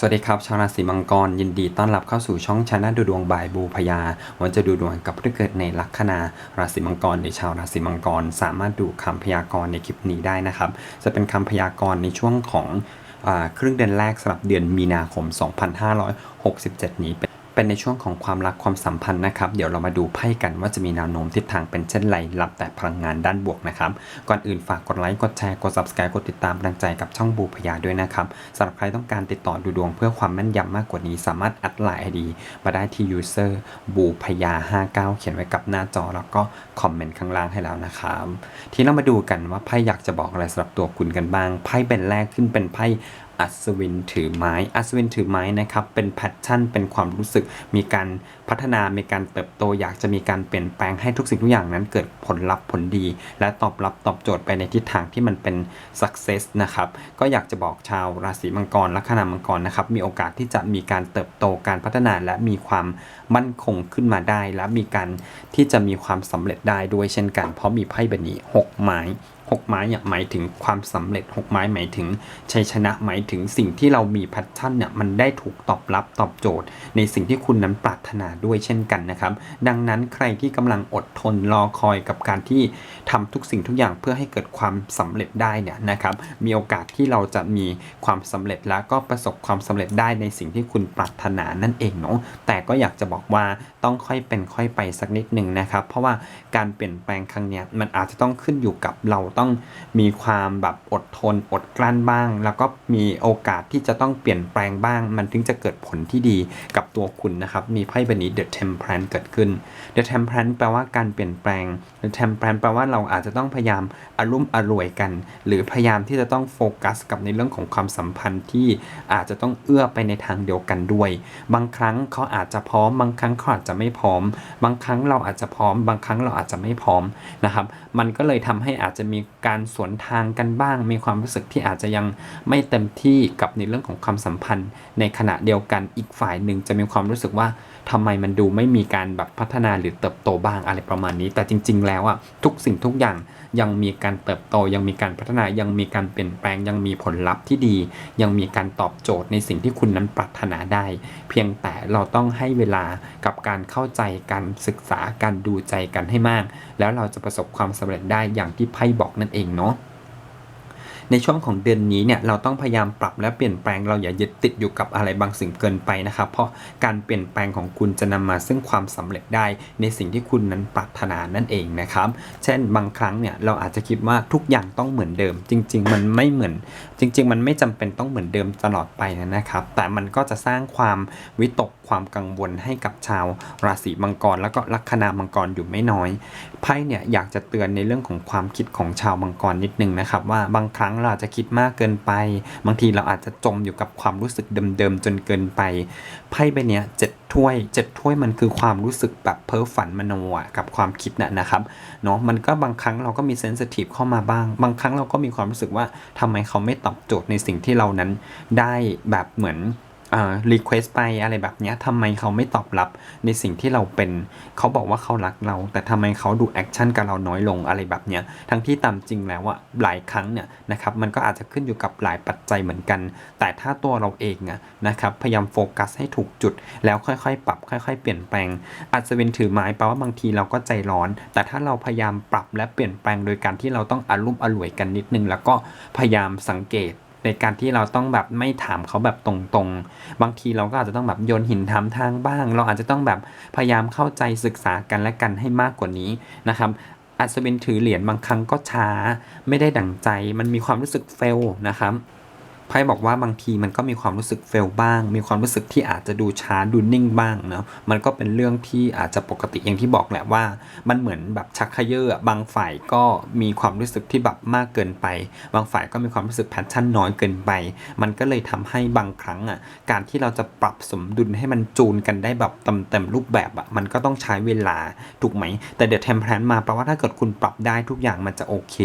สวัสดีครับ ชาวราศีมังกร ยินดีต้อนรับเข้าสู่ช่องชนะดูดวงบายบูพยา วันจะดูดวงกับผู้เกิดในลัคนาราศีมังกรหรือชาวราศีมังกร สามารถดูคำพยากรณ์ในคลิปนี้ได้นะครับ จะเป็นคำพยากรณ์ในช่วงของอครึ่งเดือนแรกสำหรับเดือนมีนาคม 2567 นี้เป็น เป็นในช่วงของความรักความสัมพันธ์นะครับ เดี๋ยวเรามาดูไพ่กันว่าจะมีแนวโน้มทิศทางเป็นเช่นไรรับแต่พลังงานด้านบวกนะครับ ก่อนอื่นฝากกดไลค์กดแชร์กด subscribe กดติดตามกำลังใจกับช่องบูพยาด้วยนะครับสำหรับใครต้องการติดต่อดูดวงเพื่อความแม่นยำมากกว่านี้ สามารถแอดไลน์ไอดีมาได้ที่ user บูพยา59 เขียนไว้กับหน้าจอแล้วก็คอมเมนต์ข้างล่างให้แล้วนะครับทีนี้เรามาดูกันว่าไพ่อยากจะบอกอะไรสำหรับตัวคุณกันบ้างไพ่เป็นแรกขึ้นเป็นไพ่อัศวินถือไม้ อัศวินถือไม้นะครับ เป็นแพชชั่น เป็นความรู้สึก มีการพัฒนา มีการเติบโต อยากจะมีการเปลี่ยนแปลงให้ทุกสิ่งทุกอย่างนั้นเกิดผลลัพธ์ผลดี และตอบรับตอบโจทย์ไปในทิศทางที่มันเป็น success นะครับ ก็อยากจะบอกชาวราศีมังกร ลัคนามังกรนะครับ มีโอกาสที่จะมีการเติบโต การพัฒนา และมีความมั่นคงขึ้นมาได้ และมีการที่จะมีความสำเร็จได้ด้วยเช่นกัน เพราะมีไพ่ใบนี้หกไม้ หกไม้เนี่ยหมายถึงความสำเร็จหกไม้หมายถึงชัยชนะหมายถึงสิ่งที่เรามีแพชชั่นเนี่ยมันได้ถูกตอบรับตอบโจทย์ ในสิ่งที่คุณนั้นปรารถนาด้วยเช่นกันนะครับ ดังนั้นใครที่กำลังอดทนรอคอยกับการที่ทำทุกสิ่งทุกอย่างเพื่อให้เกิดความสำเร็จได้เนี่ยนะครับมีโอกาสที่เราจะมีความสำเร็จแล้วก็ประสบความสำเร็จได้ในสิ่งที่คุณปรารถนานั่นเองเนาะแต่ก็อยากจะบอกว่าต้องค่อยเป็นค่อยไปสักนิดหนึ่งนะครับ เพราะว่าการเปลี่ยนแปลงครั้งเนี้ยมันอาจจะต้องขึ้นอยู่กับเราต้องมีความแบบอดทนอดกลั้นบ้าง แล้วก็มีโอกาสที่จะต้องเปลี่ยนแปลงบ้าง มันถึงจะเกิดผลที่ดีกับตัวคุณนะครับ มีไพ่ใบนี้ The Temperance เกิดขึ้น The Temperance แปลว่าการเปลี่ยนแปลง The Temperance แปลว่าเราอาจจะต้องพยายามอารมณ์อร่วยกัน หรือพยายามที่จะต้องโฟกัสกับในเรื่องของความสัมพันธ์ที่อาจจะต้องเอื้อไปในทางเดียวกันด้วย บางครั้งเขาอาจจะพร้อม บางครั้งเขาอาจจะไม่พร้อม บางครั้งเราอาจจะพร้อม บางครั้งเราอาจจะไม่พร้อมนะครับ มันก็เลยทำให้อาจจะมีการสวนทางกันบ้าง มีความรู้สึกที่อาจจะยังไม่เต็มที่กับในเรื่องของความสัมพันธ์ ในขณะเดียวกันอีกฝ่ายหนึ่งจะมีความรู้สึกว่า ทำไมมันดูไม่มีการแบบพัฒนาหรือเติบโตบ้างอะไรประมาณนี้ แต่จริง ๆ แล้วอะทุกสิ่งทุกอย่างยังมีการเติบโตยังมีการพัฒนายังมีการเปลี่ยนแปลงยังมีผลลัพธ์ที่ดี ยังมีการตอบโจทย์ในสิ่งที่คุณนั้นปรารถนาได้ เพียงแต่เราต้องให้เวลากับการเข้าใจการศึกษาการดูใจกันให้มาก แล้วเราจะประสบความสำเร็จได้อย่างที่ไพ่บอกนั่นเองเนาะ ในช่วงของเดือนนี้เนี่ยเราต้องพยายามปรับและเปลี่ยนแปลงเราอย่ายึดติดอยู่กับอะไรบางสิ่งเกินไปนะครับ เพราะการเปลี่ยนแปลงของคุณจะนำมาซึ่งความสำเร็จได้ในสิ่งที่คุณนั้นปรารถนานั่นเองนะครับ เช่นบางครั้งเนี่ยเราอาจจะคิดว่าทุกอย่างต้องเหมือนเดิม จริง ๆ มันไม่เหมือน จริง ๆ มันไม่จำเป็นต้องเหมือนเดิมตลอดไปนะครับ แต่มันก็จะสร้างความวิตกความกังวลให้กับชาวราศีมังกร แล้วก็ลัคนามังกรอยู่ไม่น้อยไพ่เนี่ยอยากจะเตือนในเรื่องของความคิดของชาวมังกรนิดนึงนะครับว่าบางครั้งงเราอาจจะคิดมากเกินไป บางทีเราอาจจะจมอยู่กับความรู้สึกเดิมๆจนเกินไปไพ่ใบเนี้ยเจ็ดถ้วยเจ็ดถ้วยมันคือความรู้สึกแบบเพ้อฝันมโนอะกับความคิดน่ะนะครับเนาะมันก็บางครั้งเราก็มีเซนสิทีฟเข้ามาบ้าง บางครั้งเราก็มีความรู้สึกว่าทำไมเขาไม่ตอบโจทย์ในสิ่งที่เรานั้นได้แบบเหมือน รีเควสไปอะไรแบบเนี้ยทำไมเขาไม่ตอบรับในสิ่งที่เราเป็น เขาบอกว่าเขารักเรา แต่ทำไมเขาดูแอคชั่นกับเราน้อยลงอะไรแบบเนี้ย ทั้งที่ตามจริงแล้วอะหลายครั้งเนี่ยนะครับ มันก็อาจจะขึ้นอยู่กับหลายปัจจัยเหมือนกัน แต่ถ้าตัวเราเองอะนะครับ พยายามโฟกัสให้ถูกจุด แล้วค่อยๆ ปรับ ค่อย ๆ เปลี่ยนแปลงอาจจะเป็นถือไม้แปลว่าบางทีเราก็ใจร้อน แต่ถ้าเราพยายามปรับและเปลี่ยนแปลงโดยการที่เราต้องอารุ่มอร่วยกันนิดนึง แล้วก็พยายามสังเกต ในการที่เราต้องแบบไม่ถามเขาแบบตรงๆ บางทีเราก็อาจจะต้องแบบโยนหินถามทางบ้าง เราอาจจะต้องแบบพยายามเข้าใจศึกษากันและกันให้มากกว่านี้นะครับอัศวินถือเหรียญบางครั้งก็ช้า ไม่ได้ดั่งใจ มันมีความรู้สึกเฟลนะครับ ไพ่บอกว่าบางทีมันก็มีความรู้สึกเฟลบ้าง มีความรู้สึกที่อาจจะดูช้าดูนิ่งบ้างเนาะมันก็เป็นเรื่องที่อาจจะปกติอย่างที่บอกแหละว่า มันเหมือนแบบชักเขยอะบางฝ่ายก็มีความรู้สึกที่แบบมากเกินไป บางฝ่ายก็มีความรู้สึกแพชชั่นน้อยเกินไป มันก็เลยทำให้บางครั้งอะการที่เราจะปรับสมดุลให้มันจูนกันได้แบบเต็มเต็มรูปแบบอะมันก็ต้องใช้เวลาถูกไหม แต่เดี๋ยวเทมเพลนมาแปลว่าถ้าเกิดคุณปรับได้ทุกอย่างมันจะโอเค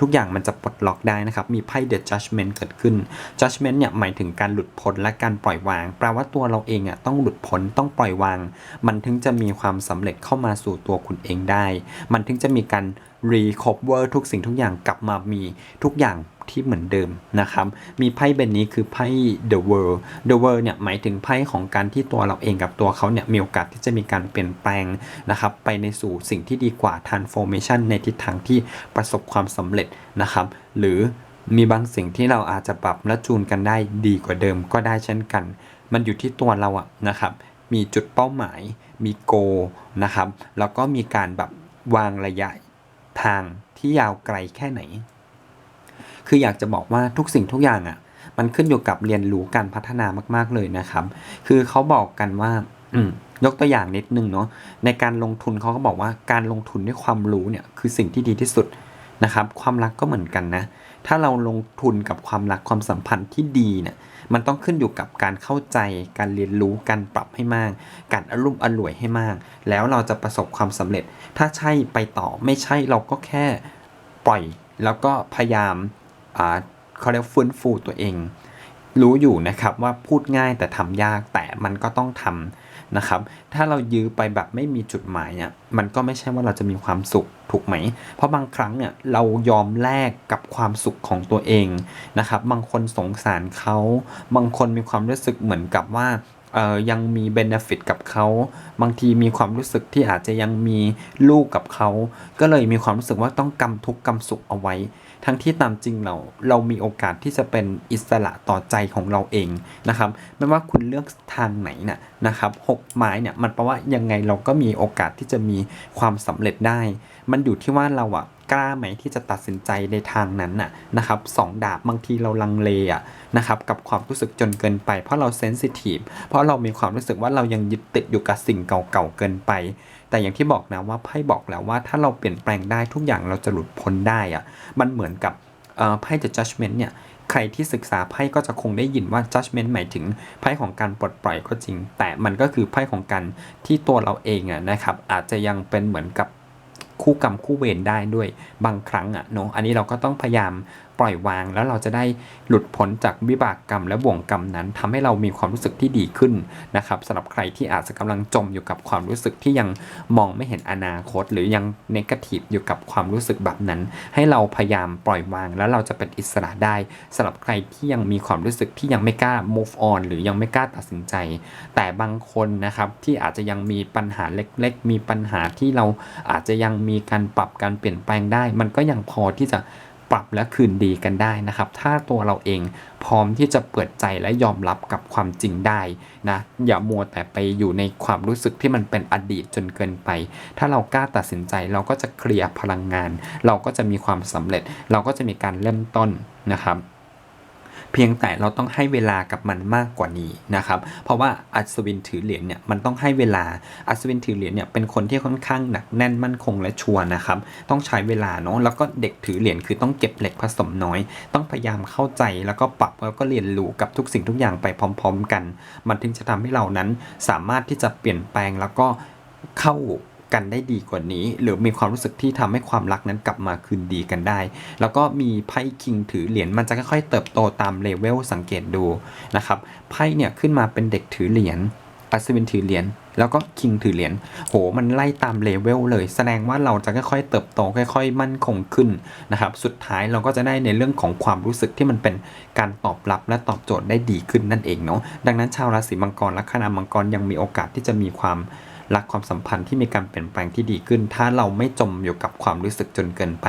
ทุกอย่างมันจะปลดล็อกได้นะครับมีไพ่ The Judgment เกิดขึ้น Judgment เนี่ยหมายถึงการหลุดพ้นและการปล่อยวาง แปลว่าตัวเราเองอะต้องหลุดพ้นต้องปล่อยวาง มันถึงจะมีความสำเร็จเข้ามาสู่ตัวคุณเองได้ มันถึงจะมีการ recover ทุกสิ่งทุกอย่างกลับมามีทุกอย่างที่เหมือนเดิมนะครับ มีไพ่ใบนี้คือไพ่ The World The World เนี่ยหมายถึงไพ่ของการที่ตัวเราเองกับตัวเขาเนี่ยมีโอกาสที่จะมีการเปลี่ยนแปลงนะครับ ไปในสู่สิ่งที่ดีกว่า transformation ในทิศทางที่ประสบความสำเร็จนะครับ หรือ มีบางสิ่งที่เราอาจจะปรับและจูนกันได้ดีกว่าเดิมก็ได้เช่นกัน มันอยู่ที่ตัวเราอะนะครับ มีจุดเป้าหมาย มีโกนะครับ แล้วก็มีการแบบวางระยะทางที่ยาวไกลแค่ไหน คืออยากจะบอกว่าทุกสิ่งทุกอย่างอะ่ะ มันขึ้นอยู่กับเรียนรู้การพัฒนามาก ๆเลยนะครับ คือเขาบอกกันว่า อืยกตัวอย่างนิดนึงเนาะ ในการลงทุนเขาก็บอกว่าการลงทุนด้วยความรู้เนี่ยคือสิ่งที่ดีที่สุดนะครับ ความรักก็เหมือนกันนะ ถ้าเราลงทุนกับความรักความสัมพันธ์ที่ดีเนี่ยมันต้องขึ้นอยู่กับการเข้าใจ การเรียนรู้ การปรับให้มาก การอารมณ์อร่วยให้มาก แล้วเราจะประสบความสำเร็จ ถ้าใช่ไปต่อ ไม่ใช่เราก็แค่ปล่อย แล้วก็พยายามอ่าเขาเรียกฟื้นฟูตัวเอง รู้อยู่นะครับว่าพูดง่ายแต่ทำยาก แต่มันก็ต้องทำ นะครับ ถ้าเรายื้อไปแบบไม่มีจุดหมายเนี่ยมันก็ไม่ใช่ว่าเราจะมีความสุขถูกไหม เพราะบางครั้งเนี่ยเรายอมแลกกับความสุขของตัวเองนะครับ บางคนสงสารเขา บางคนมีความรู้สึกเหมือนกับว่า เอ่อยังมีเบนฟิตกับเขา บางทีมีความรู้สึกที่อาจจะยังมีลูกกับเขา ก็เลยมีความรู้สึกว่าต้องกำทุกข์กำสุขเอาไว้ ทั้งที่ตามจริงเราเรามีโอกาสที่จะเป็นอิสระต่อใจของเราเองนะครับ ไม่ว่าคุณเลือกทางไหนน่ะนะครับหกไม้เนี่ยมันแปลว่ายังไงเราก็มีโอกาสที่จะมีความสำเร็จได้ มันอยู่ที่ว่าเราอะ กล้าไหมที่จะตัดสินใจในทางนั้นน่ะนะครับสองดาบบางทีเราลังเลอะนะครับกับความรู้สึกจนเกินไป เพราะเราเซนซิทีฟเพราะเรามีความรู้สึกว่าเรายังยึดติดอยู่กับสิ่งเก่าๆเกินไป แต่อย่างที่บอกนะว่าไพ่บอกแล้วว่าถ้าเราเปลี่ยนแปลงได้ทุกอย่างเราจะหลุดพ้นได้อะมันเหมือนกับไพ่ The Judgment เนี่ยใครที่ศึกษาไพ่ก็จะคงได้ยินว่า judgment หมายถึงไพ่ของการปลดปล่อยก็จริง แต่มันก็คือไพ่ของการที่ตัวเราเองอะนะครับอาจจะยังเป็นเหมือนกับ คู่กรรมคู่เวรได้ด้วยบางครั้งอะเนาะอันนี้เราก็ต้องพยายาม ปล่อยวาง แล้วเราจะได้หลุดพ้นจากวิบากกรรมและบ่วงกรรมนั้นทำให้เรามีความรู้สึกที่ดีขึ้นนะครับสำหรับใครที่อาจจะกำลังจมอยู่กับความรู้สึกที่ยังมองไม่เห็นอนาคต หรือยังเนกาทีฟอยู่กับความรู้สึกแบบนั้น ให้เราพยายามปล่อยวาง แล้วเราจะเป็นอิสระได้สำหรับใครที่ยังมีความรู้สึกที่ยังไม่กล้า move on หรือยังไม่กล้าตัดสินใจ แต่บางคนนะครับที่อาจจะยังมีปัญหาเล็กๆ มีปัญหาที่เราอาจจะยังมีการปรับการเปลี่ยนแปลงได้ มันก็ยังพอที่จะ ปรับและคืนดีกันได้นะครับ ถ้าตัวเราเองพร้อมที่จะเปิดใจและยอมรับกับความจริงได้นะอย่ามัวแต่ไปอยู่ในความรู้สึกที่มันเป็นอดีตจนเกินไป ถ้าเรากล้าตัดสินใจเราก็จะเคลียร์พลังงาน เราก็จะมีความสำเร็จ เราก็จะมีการเริ่มต้นนะครับ เพียงแต่เราต้องให้เวลากับมันมากกว่านี้นะครับเพราะว่าอัศวินถือเหรียญเนี่ยมันต้องให้เวลาอัศวินถือเหรียญเนี่ยเป็นคนที่ค่อนข้างหนักแน่นมั่นคงและชัวนะครับต้องใช้เวลาเนาะแล้วก็เด็กถือเหรียญคือต้องเก็บเหล็กผสมน้อย ต้องพยายามเข้าใจแล้วก็ปรับแล้วก็เรียนรู้กับทุกสิ่งทุกอย่างไปพร้อม ๆ กัน มันถึงจะทำให้เรานั้นสามารถที่จะเปลี่ยนแปลงแล้วก็เข้า กันได้ดีกว่านี้ หรือมีความรู้สึกที่ทำให้ความรักนั้นกลับมาคืนดีกันได้ แล้วก็มีไพ่คิงถือเหรียญมันจะค่อยๆเติบโตตามเลเวลสังเกตดูนะครับไพ่เนี่ยขึ้นมาเป็นเด็กถือเหรียญอัศวินถือเหรียญแล้วก็คิงถือเหรียญโหมันไล่ตามเลเวลเลย แสดงว่าเราจะค่อยๆเติบโตค่อย ๆ มั่นคงขึ้นนะครับ สุดท้ายเราก็จะได้ในเรื่องของความรู้สึกที่มันเป็นการตอบรับและตอบโจทย์ได้ดีขึ้นนั่นเองเนาะดังนั้นชาวราศีมังกรละคณะมังกรยังมีโอกาสที่จะมีความ รักความสัมพันธ์ที่มีการเปลี่ยนแปลงที่ดีขึ้น ถ้าเราไม่จมอยู่กับความรู้สึกจนเกินไป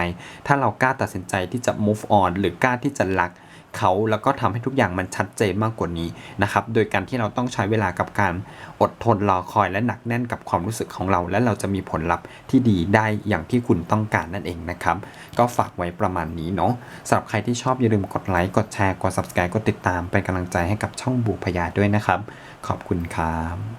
ถ้าเรากล้าตัดสินใจที่จะ move on หรือกล้าที่จะรักเขาแล้วก็ทำให้ทุกอย่างมันชัดเจนมากกว่านี้นะครับ โดยการที่เราต้องใช้เวลากับการอดทนรอคอยและหนักแน่นกับความรู้สึกของเรา และเราจะมีผลลัพธ์ที่ดีได้อย่างที่คุณต้องการนั่นเองนะครับ ก็ฝากไว้ประมาณนี้เนาะสำหรับใครที่ชอบอย่าลืมกดไลค์กดแชร์กด subscribe กดติดตามเป็นกำลังใจให้กับช่องบูพยาด้วยนะครับ ขอบคุณครับ